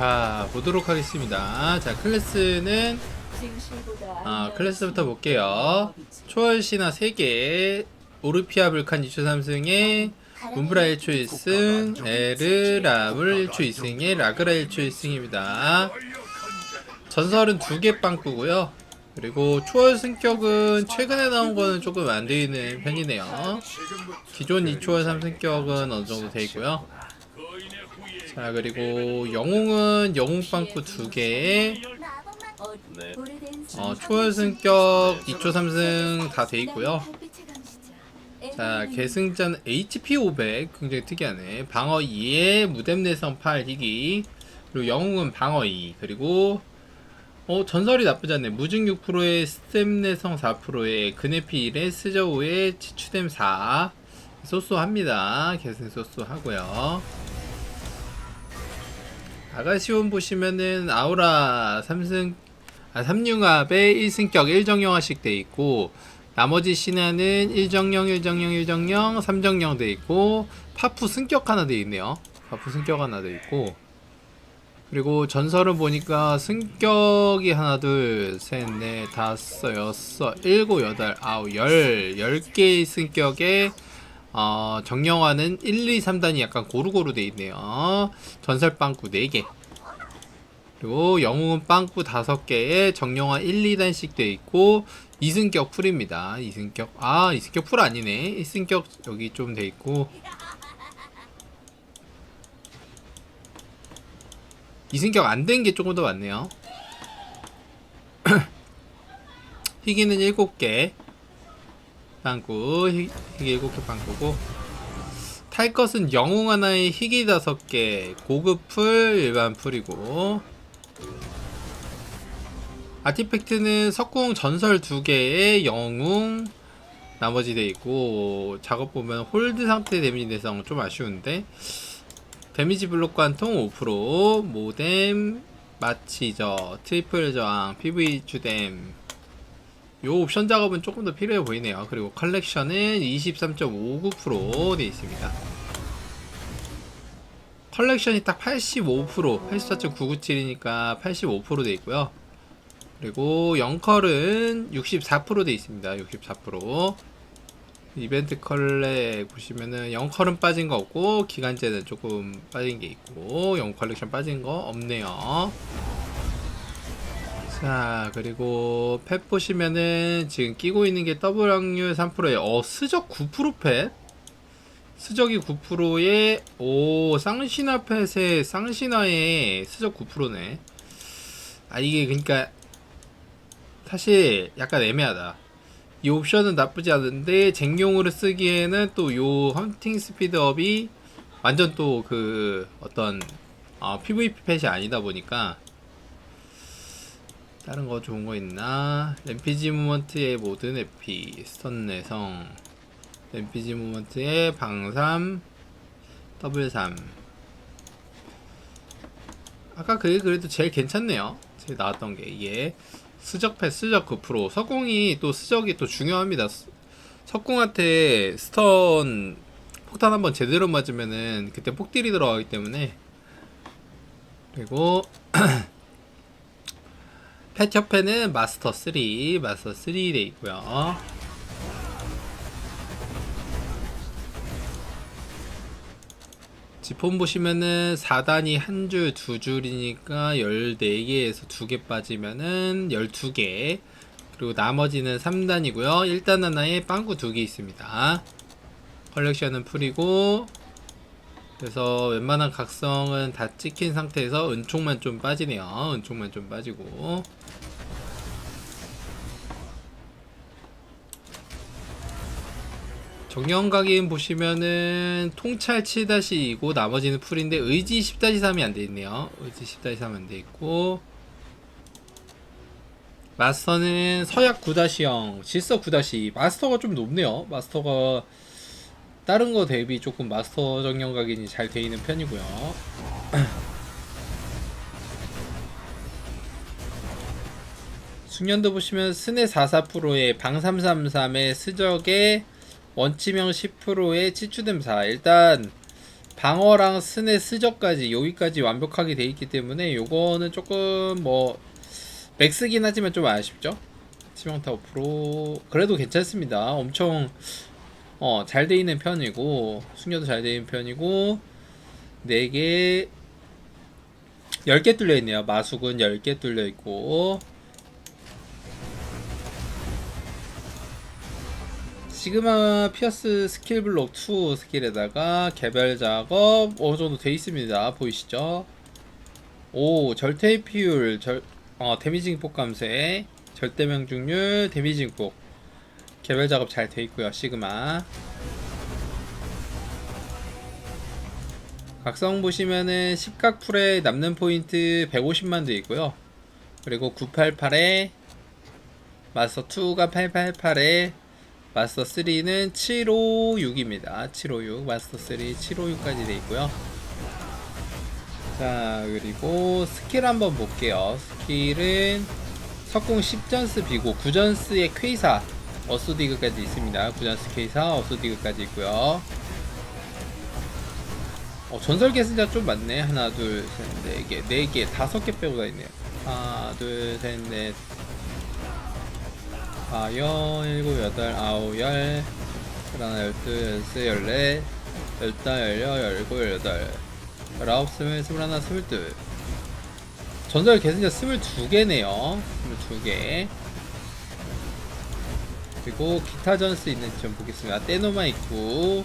자 보도록 하겠습니다. 자 클래스는 아 클래스부터 볼게요. 초월 신화 3개 오르피아 불칸 2초 3승에 문브라 1초 1승 에르 라물 1초 2승에 라그라 1초 1승입니다. 전설은 2개 빵꾸고요. 그리고 초월 승격은 최근에 나온 거는 조금 안 되어 있는 편이네요. 기존 2초월 3승격은 어느 정도 돼 있고요 자 그리고 영웅은 영웅 빵꾸 2개에 네. 어, 초월 승격 2초 3승 다 돼 있고요. 자, 계승자는 HP 500 굉장히 특이하네. 방어 2에 무뎀 내성 8 희귀 그리고 영웅은 방어 2 그리고 어 전설이 나쁘지 않네. 무증 6%에 스템 내성 4%에 그네피 1에 스저 5에 치추뎀 4 소소합니다. 계승 소소하고요. 아가시온 보시면은 아우라 3승 아, 3융합에 1승격 1정령화씩 돼 있고 나머지 신화는 1정령 1정령 1정령 3정령 돼 있고 파푸 승격 하나 돼 있네요. 파푸 승격 하나 돼 있고. 그리고 전설을 보니까 승격이 하나 둘셋넷 다섯 여섯 일곱 여덟 아홉 열 10개의 승격에 어, 정령화는 1, 2, 3단이 약간 고루고루 돼 있네요 전설 빵꾸 4개 그리고 영웅은 빵꾸 5개에 정령화 1, 2단씩 돼 있고 이승격 풀입니다. 이승격 아 이승격 풀 아니네. 이승격 여기 좀 돼 있고 이승격 안 된 게 조금 더 많네요. 희귀는 7개 빵꾸 희- 희귀 7개 빵꾸고 탈 것은 영웅 하나에 희귀 5개 고급 풀 일반 풀이고. 아티팩트는 석궁 전설 2개에 영웅 나머지 돼 있고 작업 보면 홀드 상태 데미지 내성 좀 아쉬운데 데미지 블록 관통 5% 모뎀 마치저 트리플 저항 PV 주댐 요 옵션 작업은 조금 더 필요해 보이네요 그리고 컬렉션은 23.59%돼 있습니다 컬렉션이 딱 85% 84.997이니까 85%돼 있고요 그리고 영컬은 64%돼 있습니다. 64%. 이벤트 컬렉 보시면은 영컬은 빠진 거 없고 기간제는 조금 빠진 게 있고 영 컬렉션 빠진 거 없네요. 자 그리고 펫 보시면은 지금 끼고 있는 게 더블 확률 3%에 어 스적 9% 펫? 스적이 9%에 오 쌍신화 펫에 쌍신화에 스적 9%네. 아 이게 그러니까 사실 약간 애매하다. 이 옵션은 나쁘지 않은데 쟁용으로 쓰기에는 또 요 헌팅 스피드업이 완전 또 그 어떤 어, PVP 펫이 아니다 보니까 다른 거 좋은 거 있나? 램피지 무먼트의 모든 에피 스턴 내성 램피지 무먼트의 방삼 더블 3 아까 그게 그래도 제일 괜찮네요. 제일 나왔던 게 이게 스적패 스적 9% 석궁이 또 스적이 또 중요합니다. 스- 석궁한테 스턴 폭탄 한번 제대로 맞으면은 그때 폭딜이 들어가기 때문에 그리고 펫 협회는 마스터 3 마스터 3돼 있고요. 지폰 보시면은 4단이 한 줄, 두 줄이니까 14개에서 2개 빠지면은 12개. 그리고 나머지는 3단이고요. 1단 하나에 빵구 2개 있습니다. 컬렉션은 풀이고 그래서 웬만한 각성은 다 찍힌 상태에서 은총만 좀 빠지네요. 은총만 좀 빠지고 정령각인 보시면은 통찰 7-2이고 나머지는 풀인데 의지 10-3이 안 돼 있네요. 의지 10-3 안 돼 있고 마스터는 서약 9-0, 질서 9-2. 마스터가 좀 높네요. 마스터가 다른 거 대비 조금 마스터 정령 각인이 잘 돼 있는 편이고요. 숙련도 보시면 스네 44%에 방 333에 스적에 원치명 10%에 치추댐 4 일단 방어랑 스네 스적까지 여기까지 완벽하게 돼 있기 때문에 요거는 조금 뭐 맥스긴 하지만 좀 아쉽죠? 치명타 5% 그래도 괜찮습니다. 엄청 어 잘 돼 있는 편이고 숙녀도 잘 돼 있는 편이고 4개 10개 뚫려 있네요 마숙은 10개 뚫려 있고 시그마 피어스 스킬 블록 2 스킬에다가 개별 작업 어느 정도 돼 있습니다. 보이시죠? 오, 절대 피율, 절, 어, 데미징 폭 감쇄, 절대 명중률, 데미징 폭. 개별 작업 잘 돼 있고요. 시그마. 각성 보시면은 십각 풀에 남는 포인트 150만 돼 있고요. 그리고 988에 마스터 2가 888에 마스터 3는 756입니다. 756 마스터 3 756까지 돼 있고요. 자 그리고 스킬 한번 볼게요. 스킬은 석궁 10전스 비고 9전스의 퀘이사 어소디그까지 있습니다. 9전스 퀘이사 어소디그까지 있고요. 어, 전설 계승자 좀 많네. 하나, 둘, 셋, 네 개, 네 개, 다섯 개 빼고 다 있네요. 하나, 둘, 셋, 넷, 아여 일곱 여덟 아홉 열 열하나 열둘 열세 열네 열다 열여 열일곱 열여덟 열아홉 스물 스물하나 스물둘 전설 계승자 스물두 개네요 스물두 개 그리고 기타 전스 있는지 좀 보겠습니다 떼노마 있고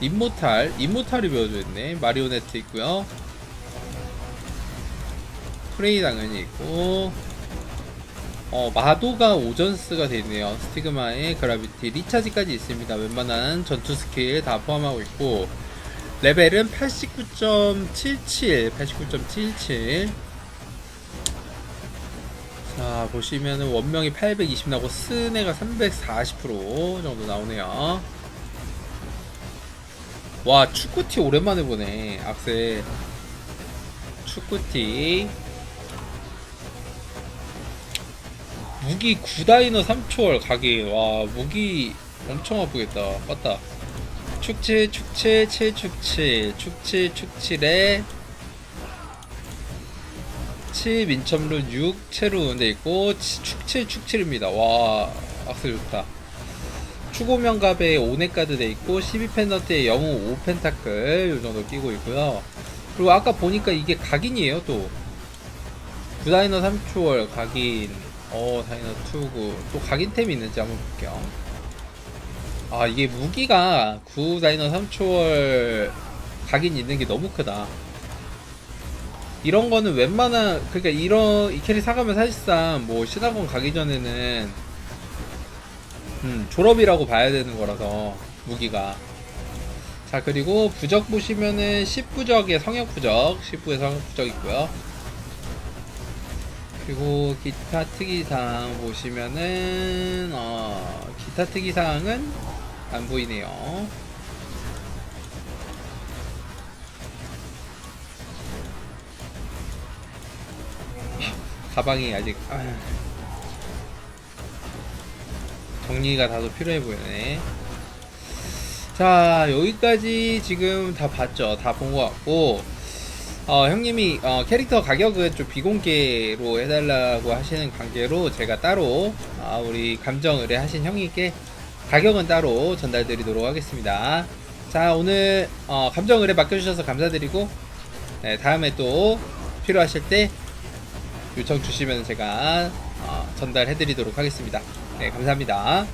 임모탈 임모탈이 배워져 있네 마리오네트 있고요 프레이 당연히 있고 어, 마도가 오전스가 되네요. 스티그마의 그라비티, 리차지까지 있습니다. 웬만한 전투 스킬 다 포함하고 있고, 레벨은 89.77, 89.77. 자, 보시면은 원명이 820 나고, 스네가 340% 정도 나오네요. 와, 축구티 오랜만에 보네. 악세. 축구티. 무기 9다이너 3초월 가게 와 무기 엄청 아프겠다 맞다 축칠 축칠 7축칠 축칠 축칠에 7 민첨룬 6 체룬 돼 있고 치- 축칠 축칠입니다. 와 악셀 좋다. 추고명갑에 5넥가드 돼 있고 12 펜던트에 영웅 5펜타클 요 정도 끼고 있고요. 그리고 아까 보니까 이게 각인이에요 또. 9다이너 3초월 각인. 어 다이너 투구. 또 각인템이 있는지 한번 볼게요. 아 이게 무기가 9 다이너 3초월 각인 있는 게 너무 크다 이런 거는 웬만한 그러니까 이런 이 캐리 사가면 사실상 뭐 신학원 가기 전에는 음 졸업이라고 봐야 되는 거라서 무기가 자 그리고 부적 보시면은 10부적의 성역 부적 10부의 성역 부적 있고요 그리고 기타 특이사항 보시면은 어, 기타 특이사항은 안 보이네요. 가방이 아직 아휴, 정리가 다소 필요해 보이네. 자 여기까지 지금 다 봤죠. 다 본 것 같고 어, 형님이 어, 캐릭터 가격은 좀 비공개로 해달라고 하시는 관계로 제가 따로 아, 우리 감정 의뢰하신 형님께 가격은 따로 전달드리도록 하겠습니다. 자 오늘 어, 감정 의뢰 맡겨주셔서 감사드리고 네, 다음에 또 필요하실 때 요청 주시면 제가 어, 전달해드리도록 하겠습니다. 네 감사합니다.